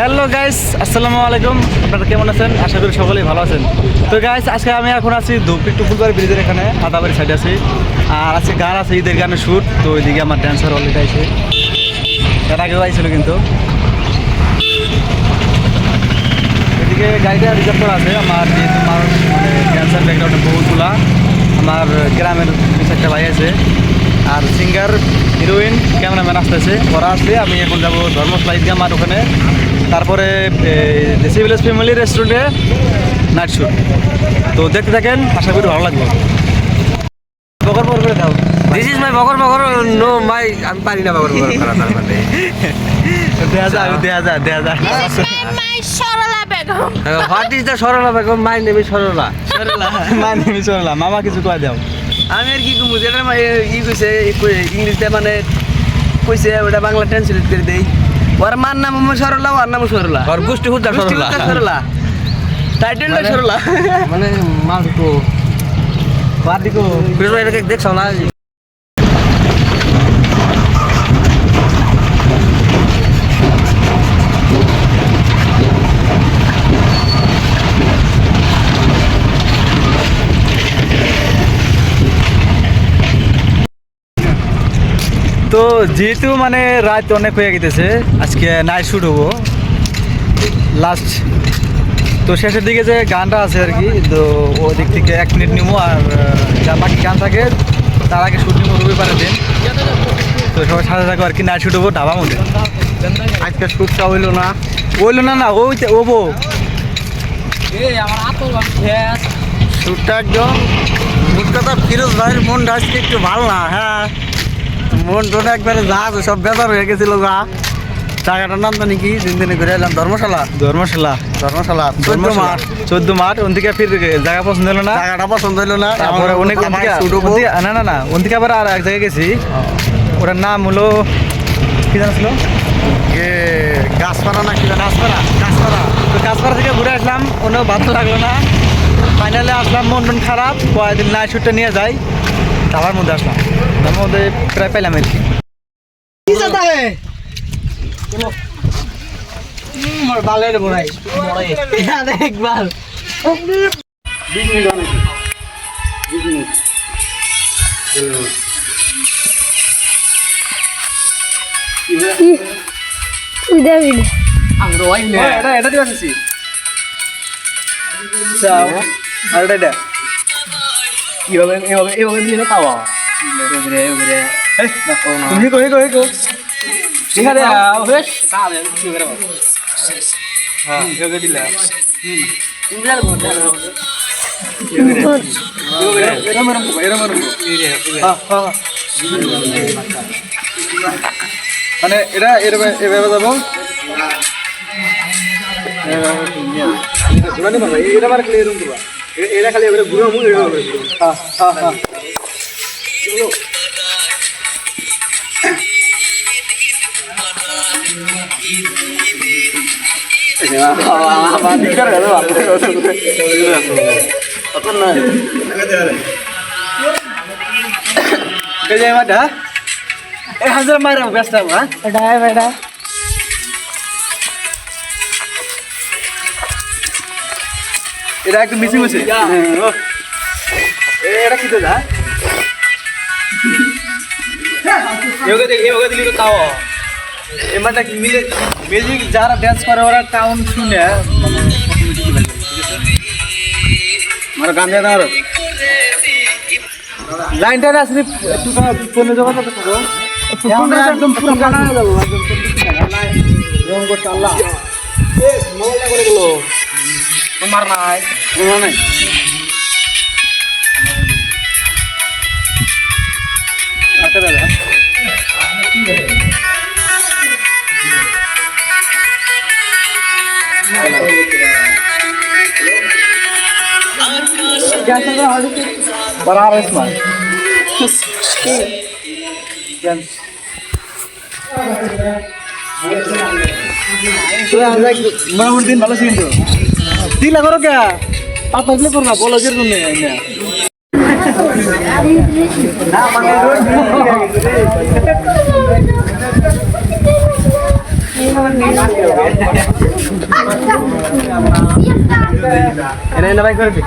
Hello guys, আসসালামু আলাইকুম। আপনারা কেমন আছেন? আশা করি সকলেই ভালো আছেন। তো গাইস, আজকে আমি এখন আছি ধূপি টুকুলবাড়ি ব্রিজের এখানে আদাবাড়ি সাইডে আছি। আর আজকে গান আছে, ঈদের গানের শ্যুট তো ওইদিকে আমার ড্যান্সার অলরেডি আছে এর আগেও আইছিল কিন্তু। এদিকে গাড়িটা রিজার্ভ করা আছে। আমার যেহেতু মানুষ মানে ড্যান্সার ব্যাকগ্রাউন্ডে বহুতগুলা আমার গ্রামের কিছু একটা ভাই আছে। আর সিঙ্গার হিরোইন ক্যামেরাম্যান আসতেছে। ওরা আসলে আমি এখন যাব ধর্মশলা ঈদগাহ মাঠ ওখানে। তারপরে দেশি ভিলেজ ফ্যামিলি রেস্টুরেন্টে নাইট শ্যুট তো দেখতে থাকেন আশা করি ভালো লাগবে। বকর বকর করে দাও। দিস ইজ মাই বকর বকর নো মাই আমি পারি না বকর বকর করা তার মানে। দেয়া যায় দেয়া যায় দেয়া যায় my Sarala Begum what is the Sarala Begum my name is Sarala মানে আমি চললাম মামা কিছু কয়ে দাও। আমি আর কি কমু যেটা ই কইছে ইংলিশে মানে কইছে ওটা বাংলা ট্রান্সলেট করে দেই। ওর মার নাম আমার সরলা ওর নাম সরলা। ওর গোষ্ঠী হুদ্দা গোষ্ঠী সরলা। সরলা। টাইটেলটা সরলা। মানে মালকো বাদিকো দেখছ না? তো যেহেতু মানে রাত অনেক হয়ে গেছে আজকে নাইট শ্যুট হব। লাস্ট তো শেষের দিকে যে গানটা আছে আর কি তো ওদিক থেকে এক মিনিট নিবো আর যা বাকি গান থাকে তার আগে শ্যুট নিবো রবিবারের দিন। তো সবাই সাথে থাকো আর কি নাইট শ্যুট হব ঢাবা মধ্যে আজকে শ্যুটটা হইল না। বলল না না ওই তো- ওবো শ্যুটটা একদম মোট কথা ফিরোজ ভাইয়ের মনটা আজকে একটু ভালো না হ্যাঁ। মন টোটা একবারে যা সব বেজার হয়ে গেছিল যা। জায়গাটার নাম জানি কি? দিন দিনে ঘুরে এলাম ধর্মশালা। ধর্মশালা। ধর্মশালা চোদ্দ মাঠ। চোদ্দ মাঠ ওন থেকে ফির জায়গা পছন্দ হলো না? জায়গাটা পছন্দ হইল না তারপরে অনেক না না না ওন থেকে আবার আর এক জায়গায় গেছি। ওটার নাম হলো কি জানাছিল গাছপাড়া না কি জানি? গাছপাড়া গাছপাড়া। তো গাছপাড়া থেকে ঘুরে আসলাম কোনো ভালো লাগল না। ফাইনালে আসলাম মন টন খারাপ। কয়েকদিন নাইট শ্যুটটা নিয়ে যাই। তারপর মধ্যে আসলাম। তার মধ্যে প্রায় পেলাম আর কি। দেবি এটা এটা দিয়ে আসছি। আর এটা। এটা এইভাবে এইভাবে এইভাবে দিলে পাওয়া তুমি কই কই কই এখানে বেশ হ্যাঁ এভাবে দিলে। এরম হ্যাঁ হ্যাঁ মানে এটা এভাবে যাব এটা মানে ক্লিয়ার এটা খালি এবারে ঘুরে মু এটা হবে হ্যাঁ হ্যাঁ হ্যাঁ এই যে মাটা এটা একটু মিশি মিশি এটা কি দাদা এভাবে দিলি তো তাও এমানটা কি মিলে মিউজিক যারা ডান্স করে ওরা টাউন শুনে আমার গান দিয়ে দাও লাইনটা আসলে একটু ফোনে জমা করতে থাকো একদম পুরো গানা হয়ে যাব একদম রং করতে আল্লাহ মোবাইলটা করে গেলো। তোমার নাই তোমার নাই আচ্ছা দাদা क्या चल रहा है बड़ा रहा इसमें মোটামুটি দিন ভালো ছিল কিন্তু দিলা করো কে পাঁচ পাঁচলে করবা বলো যে তুমি না মানে এনে এনে ভাই করে দি